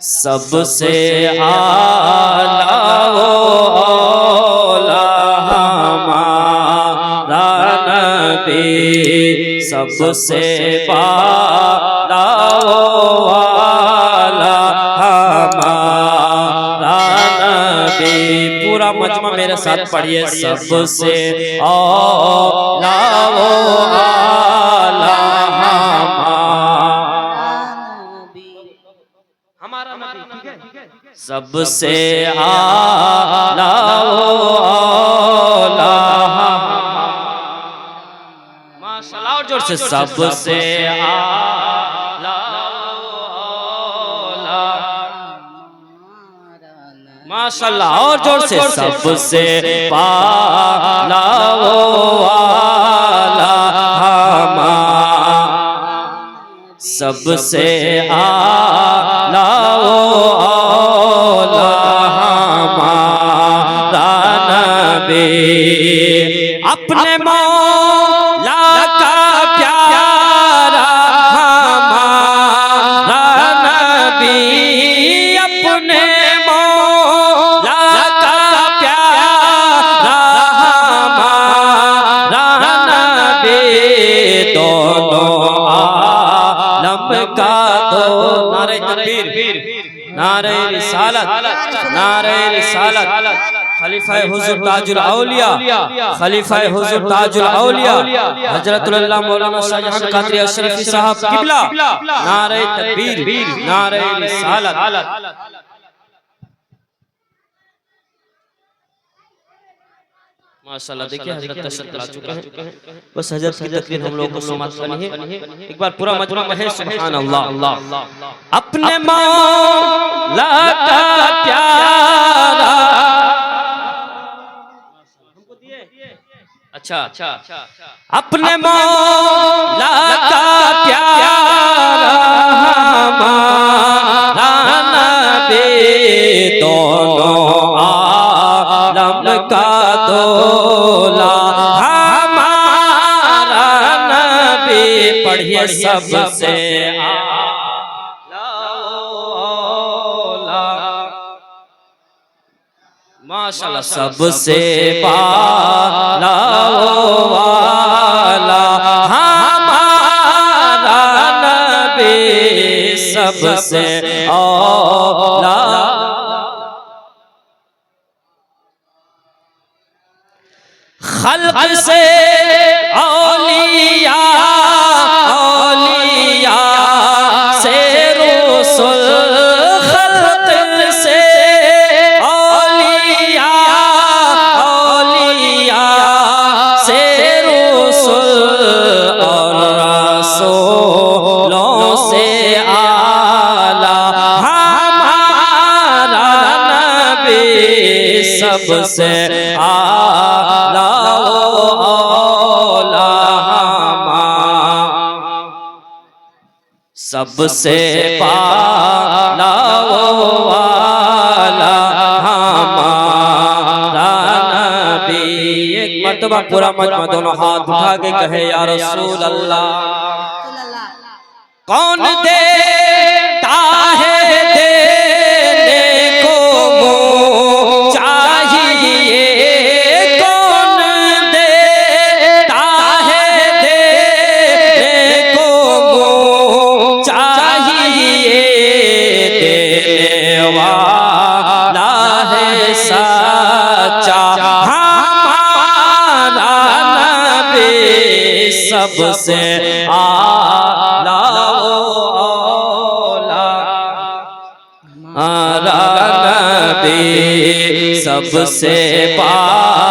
सबसे आला वो औला हमारा नबी सबसे पाला वो वाला हमारा नबी पूरा मजमा मेरे साथ पढ़िए सबसे औला वो आला सबसे आला वो औला माशाल्लाह और जोर से सबसे आला वो औला माशाल्लाह और जोर से सबसे पाला वो आला हमारा सबसे आला دے اپنے مولا کا پیارا ہمارا نبی اپنے مولا کا پیارا ہمارا نبی دونوں آلم کا دو نعرہ تکبیر نعرہ رسالت نعرہ رسالت खलीफा हुजूर ताजुल औलिया खलीफा हुजूर ताजुल औलिया हजरतुल अल्लाह मौलाना शाहजहां कादरी अशरफी साहब किबला नारे तकबीर नारे रिसालत माशाल्लाह देखिए हजरत तशरीफ ला चुके हैं बस हजरत की तकरीर हम लोगों को समाप्त करनी है एक बार पूरा मजमा कहे सुभान अल्लाह अपने मौला का प्यारा اچھا اچھا۔ اپنے مولا کا پیارا بے دونوں عالم کا دولا۔ ہمارا نبی پڑھئے سب سے माशाल्लाह सबसे पाला वो वाला हमारा नबी सबसे औला खल्क से औलिया औलिया سے آلہ ہمارا نبی سب سے آلہ سب سے پالا والا ہمارا نبی ایک مرتبہ پورا مجمع دونوں ہاتھ اٹھا کے کہے یا رسول اللہ कौन देता نبی سب سے پاک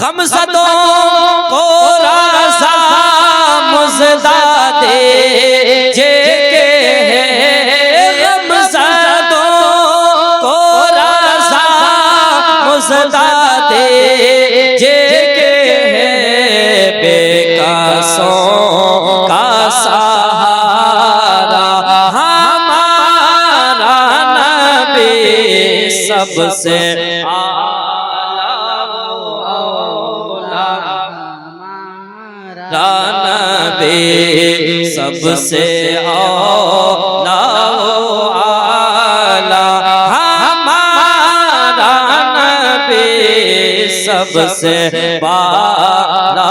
غمزدوں کو رازا مزدہ دے جے کے غمزدوں کو رازا مزدہ دے सबसे औला आला हमारा नबी सबसे बाला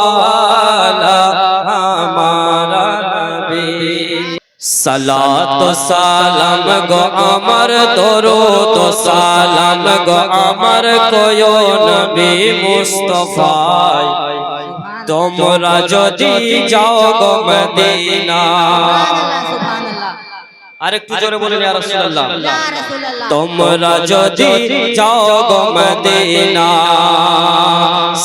आला हमारा नबी सलात सालाम गो अमर तोरो तो सालाम गो अमर कोयो नबी मुस्तफाय তোমরা যদি যাও গো মদিনা। আরেকটু জোরে বলেন ইয়া রাসূলুল্লাহ। তোমরা যদি যাও গো মদিনা।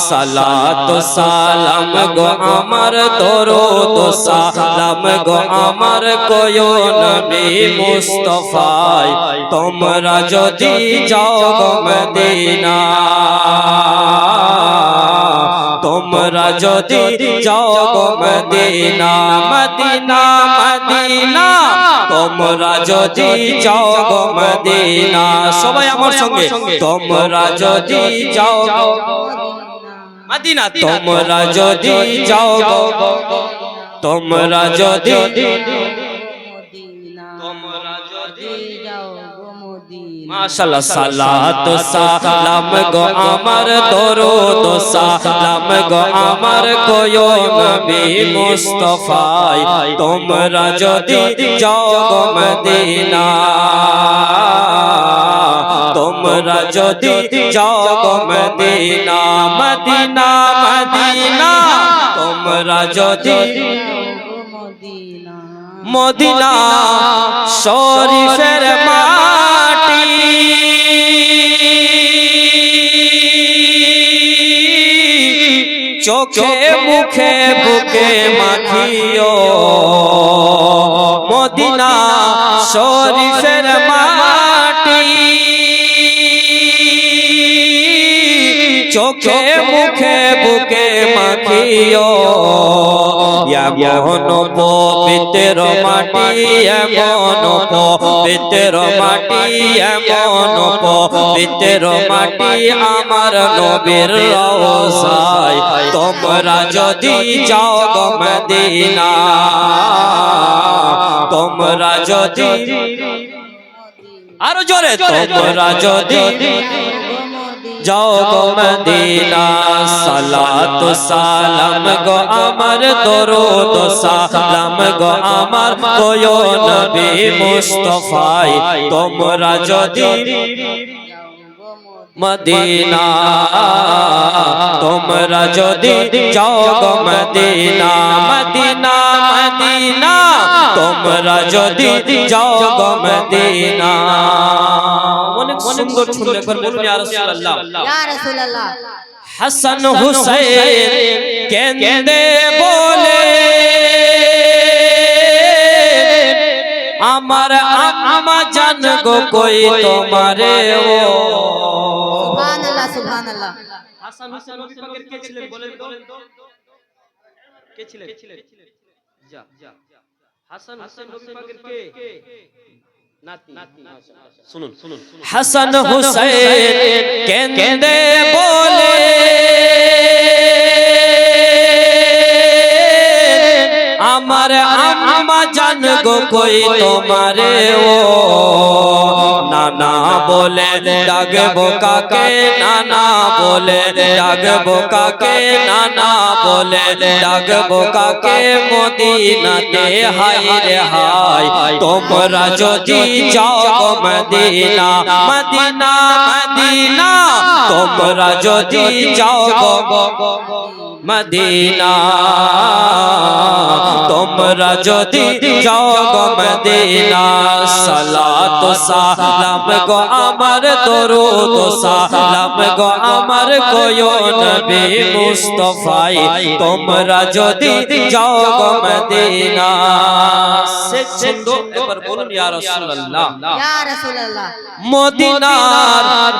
সালাত সালাম গো আমার দরুদ সালাম গো আমার কোয়ো নবী মুস্তাফায় তোমরা যদি যাও গো মদিনা। তোমরা যদি যাও মদিনা মদিনা মদিনা, তোমরা যদি যাও মদিনা। সবাই আমার সঙ্গে, তোমরা যদি যাও মদিনা। তোমরা যদি যাও তোমরা যদি মাশাআল্লাহ সালাত সালাম গো আমার দরুদ সালাম গো আমার কোয়ো নবী মুস্তাফায় তোমরা যদি যাও গো মদিনা তোমরা যদি যাও গো মদিনা মদিনা মদিনা তোমরা যদি মদিনা শরীফের মাটি চোখে মুখে বুকে মাখিও। মদিনা শরীফের চোখে মুখে বুকে মাখিও। এমন পবিত্র মাটি এমন পবিত্র মাটি এমন পবিত্র মাটি আমার নবীর রওজায়। তোমরা যদি যাও মদিনা তোমরা যদি আরও জোরে তোমরা যদি যাও গো মদিনা সালাত সালাম গো আমার দরুদ সালাম গো আমার কোয়ো নবী মুস্তাফায় তোমরা যদি মদিনা তোমরা যদি যাও গো মদিনা মদিনা মদিনা তোমরা যদি যাও গো মদিনা। অনেক সুন্দর সুন্দর একবার বলুন ইয়া রাসূলুল্লাহ। ইয়া রাসূলুল্লাহ। হাসান হুসাইন কেন্দে বলে আমার আমা জান গো কই তোমারে ও? সুবহানাল্লাহ সুবহানাল্লাহ। হাসান হুসাইন নবী পাকের কে ছিলেন বলেন তো? কে ছিলেন? যা যা। হাসান হুসেন নবী পাকের কে? নাতি। শুনুন শুনুন হাসান হুসাইন কেন্দে বলে। আমার আমা জান গো কই তোমারে ও। নানা বলে ডাকবো কাকে? নানা বলে ডাকবো কাকে? নানা বলে ডাকবো কাকে? মদিনাতে হাই রে হাই তোমরা যদি যাও মদিনা মদিনা মদিনা, তোমরা যদি যাও গো মদিনা। তোমরা যদি যাও গো মদিনা সালাত সালাম গো আমার দরুদ সালাম গো আমার কোয় নবী মুস্তাফাই। তোমরা যদি যাও গো মদিনা। এবার বলুন ইয়া রাসূলুল্লাহ। ইয়া রাসূলুল্লাহ। মদিনার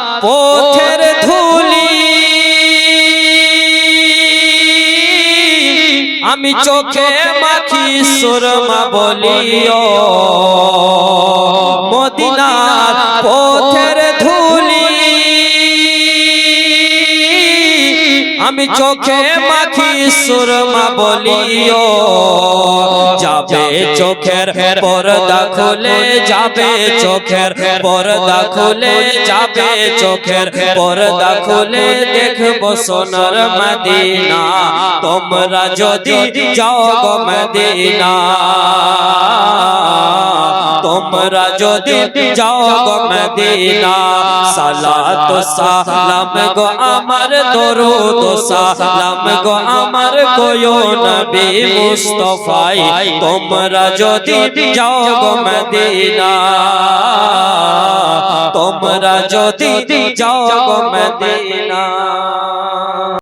আমি চোখে মাখি সুরমা বলিও। মদিনার পথের ধুলি। আমি চোখে মাখি সুরমা বলিও। যাবে চোখের পর্দা খুলে যাবে চোখের পর্দা খুলে যাবে চোখের পর্দা খুলে দেখব সোনার মদিনা। তোমরা যদি যাও গো মদিনা। তোমরা যদি যাও গো মদিনা। সালাত সালাম গো আমার দরুদ সালাম গো আমার কোয় নবী মুস্তাফাই। তোমরা যদি যাও গো মদিনা তোমরা যদি যাও গো মদিনা।